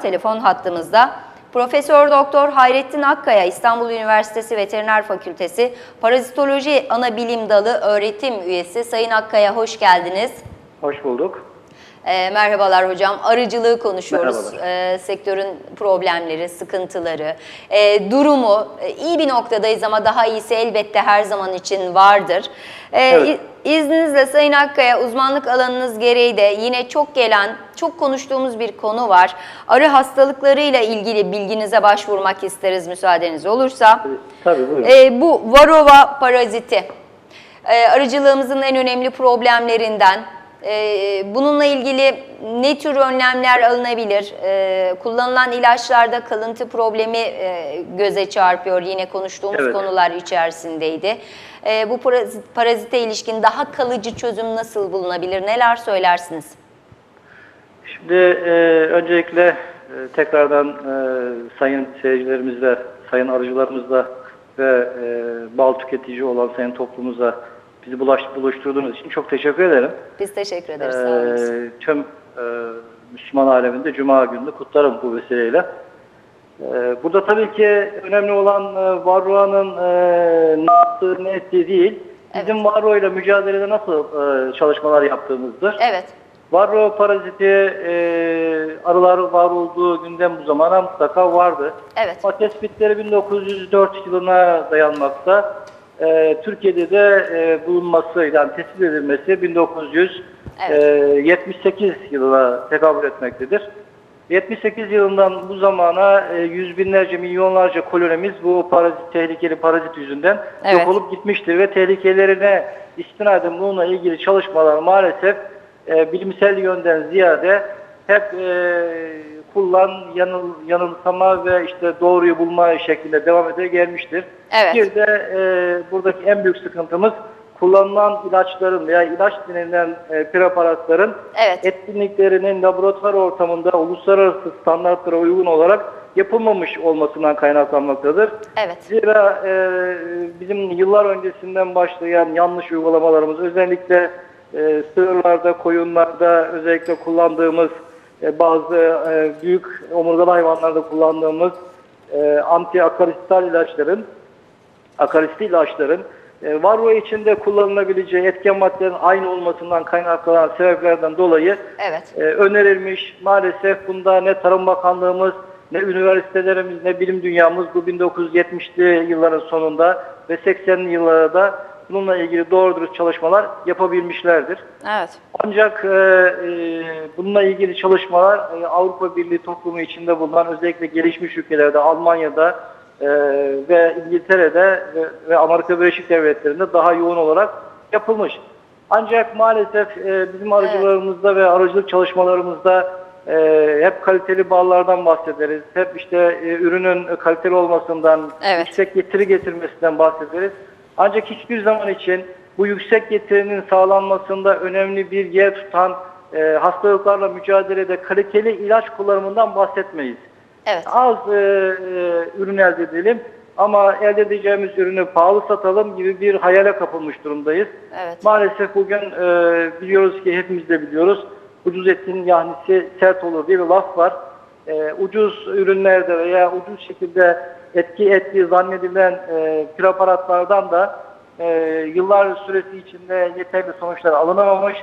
telefon hattımızda. Profesör Doktor Hayrettin Akkaya İstanbul Üniversitesi Veteriner Fakültesi Parazitoloji Ana Bilim Dalı öğretim üyesi. Sayın Akkaya hoş geldiniz. Hoş bulduk. E, merhabalar hocam. Arıcılığı konuşuyoruz. E, sektörün problemleri, sıkıntıları, e, durumu. E, iyi bir noktadayız ama daha iyisi elbette her zaman için vardır. E, Evet. İzninizle Sayın Akkaya uzmanlık alanınız gereği de yine çok gelen, çok konuştuğumuz bir konu var. Arı hastalıklarıyla ilgili bilginize başvurmak isteriz müsaadeniz olursa. Tabii buyurun. E, bu varova paraziti e, arıcılığımızın en önemli problemlerinden. E, bununla ilgili ne tür önlemler alınabilir? E, kullanılan ilaçlarda kalıntı problemi e, göze çarpıyor. Yine konuştuğumuz Evet. konular içerisindeydi. E, bu parazit, parazite ilişkin daha kalıcı çözüm nasıl bulunabilir? Neler söylersiniz? Şimdi e, öncelikle e, tekrardan sayın seyircilerimizle, sayın arıcılarımızla ve bal tüketici olan sayın toplumumuza bizi bulaş, buluşturduğunuz için çok teşekkür ederim. Biz teşekkür ederiz. Sağ olun. E, tüm e, Müslüman aleminde Cuma gününü kutlarım bu vesileyle. E, burada tabii ki önemli olan e, Varroa'nın e, ne yaptığı, ne ettiği değil, bizim Varroa ile mücadelede nasıl e, çalışmalar yaptığımızdır. Evet, Varroa paraziti e, arılar var olduğu günden bu zamana mutlaka vardı. evet, Ama tespitleri 1904 yılına dayanmakta. E, Türkiye'de de e, bulunması, yani tespit edilmesi 1978 yılına tekabül etmektedir. 78 yılından bu zamana e, yüz binlerce, milyonlarca kolonimiz bu parazit, tehlikeli parazit yüzünden Evet. yok olup gitmiştir ve tehlikelerine istinaden bununla ilgili çalışmalar maalesef e, bilimsel yönden ziyade hep e, kullan, yanıl, yanılsama ve işte doğruyu bulma şeklinde devam ede gelmiştir. Evet. Bir de e, buradaki en büyük sıkıntımız kullanılan ilaçların veya ilaç denilen e, preparatların Evet. etkinliklerinin laboratuvar ortamında uluslararası standartlara uygun olarak yapılmamış olmasından kaynaklanmaktadır. evet, Zira e, bizim yıllar öncesinden başlayan yanlış uygulamalarımız özellikle e, sığırlarda, koyunlarda özellikle kullandığımız e, bazı e, büyük omurgalı hayvanlarda kullandığımız e, anti akaristal ilaçların akaristi ilaçların e, varroa içinde kullanılabileceği etken maddelerin aynı olmasından kaynaklanan sebeplerden dolayı evet, e, önerilmiş. Maalesef bunda ne Tarım Bakanlığımız, ne üniversitelerimiz, ne bilim dünyamız bu 1970'li yılların sonunda ve 80'li yıllarda bununla ilgili doğru dürüst çalışmalar yapabilmişlerdir. evet, Ancak e, e, bununla ilgili çalışmalar e, Avrupa Birliği toplumu içinde bulunan özellikle gelişmiş ülkelerde, Almanya'da e, ve İngiltere'de ve, ve Amerika Birleşik Devletleri'nde daha yoğun olarak yapılmış. Ancak maalesef e, bizim arıcılarımızda ve arıcılık çalışmalarımızda e, hep kaliteli ballardan bahsederiz. Hep işte e, ürünün kaliteli olmasından, Evet. yüksek getiri getirmesinden bahsederiz. Ancak hiçbir zaman için bu yüksek getirinin sağlanmasında önemli bir yer tutan e, hastalıklarla mücadelede kaliteli ilaç kullanımından bahsetmeyiz. evet, Az e, e, ürün elde edelim ama elde edeceğimiz ürünü pahalı satalım gibi bir hayale kapılmış durumdayız. evet, Maalesef bugün e, biliyoruz ki hepimiz de biliyoruz ucuz etin yahnisi sert olur diye bir laf var. E, ucuz ürünlerde veya ucuz şekilde etki ettiği zannedilen e, preparatlardan da e, yıllar süresi içinde yeterli sonuçlar alınamamış.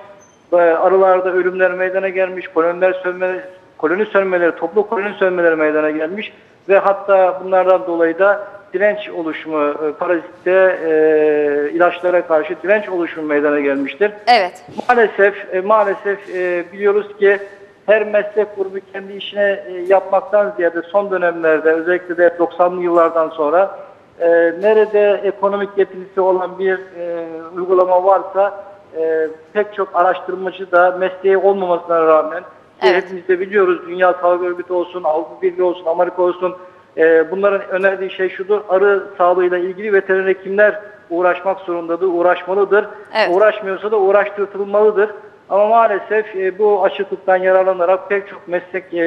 E, arılarda ölümler meydana gelmiş, koloniler sönmeleri, koloni sönmeleri, toplu koloni sönmeleri meydana gelmiş ve hatta bunlardan dolayı da direnç oluşumu, e, parazitte e, ilaçlara karşı direnç oluşumu meydana gelmiştir. evet, Maalesef e, maalesef e, biliyoruz ki her meslek grubu kendi işine e, yapmaktan ziyade son dönemlerde özellikle de 90'lı yıllardan sonra e, nerede ekonomik getirisi olan bir e, uygulama varsa e, pek çok araştırmacı da mesleği olmamasına rağmen Evet. hepimiz de biliyoruz Dünya Sağlık Örgütü olsun, Avrupa Birliği olsun, Amerika olsun e, bunların önerdiği şey şudur. Arı sağlığıyla ilgili veteriner hekimler uğraşmak zorundadır, uğraşmalıdır. Evet. Uğraşmıyorsa da uğraştırılmalıdır. Ama maalesef e, bu açıklıktan yararlanarak pek çok meslek e,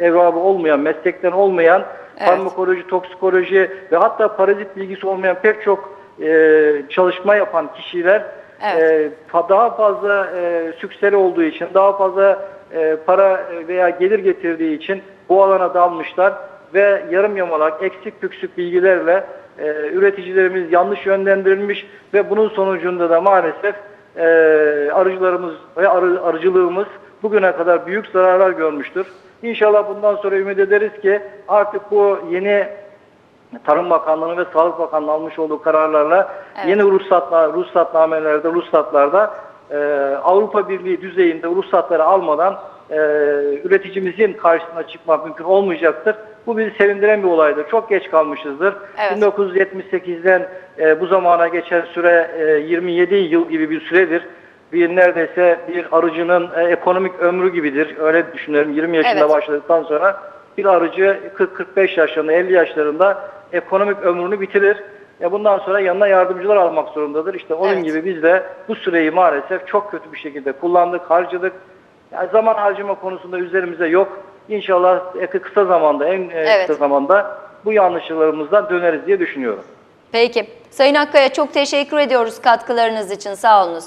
evabı olmayan, meslekten olmayan Evet. farmakoloji, toksikoloji ve hatta parazit bilgisi olmayan pek çok e, çalışma yapan kişiler Evet. e, daha fazla e, sükseli olduğu için, daha fazla e, para veya gelir getirdiği için bu alana dalmışlar ve yarım yamalak, eksik püksük bilgilerle e, üreticilerimiz yanlış yönlendirilmiş ve bunun sonucunda da maalesef e, arıcılarımız ve arı, arıcılığımız bugüne kadar büyük zararlar görmüştür. İnşallah bundan sonra ümit ederiz ki artık bu yeni Tarım Bakanlığı'nın ve Sağlık Bakanlığı almış olduğu kararlarla Evet. yeni ruhsatlar, ruhsatnamelerde, ruhsatlarda e, Avrupa Birliği düzeyinde ruhsatları almadan e, üreticimizin karşısına çıkmak mümkün olmayacaktır. Bu bizi sevindiren bir olaydır. Çok geç kalmışızdır. Evet. 1978'den e, bu zamana geçen süre e, 27 yıl gibi bir süredir. Bir neredeyse bir arıcının e, ekonomik ömrü gibidir. Öyle düşünüyorum. 20 yaşında Evet. başladıktan sonra bir arıcı 40-45 yaşlarında, 50 yaşlarında ekonomik ömrünü bitirir. E bundan sonra yanına yardımcılar almak zorundadır. İşte onun Evet. gibi biz de bu süreyi maalesef çok kötü bir şekilde kullandık, harcadık. Yani zaman harcama konusunda üzerimize yok. İnşallah e, kısa zamanda, en e, Evet. kısa zamanda bu yanlışlarımızdan döneriz diye düşünüyorum. Peki. Sayın Akkaya çok teşekkür ediyoruz katkılarınız için. Sağ olunuz.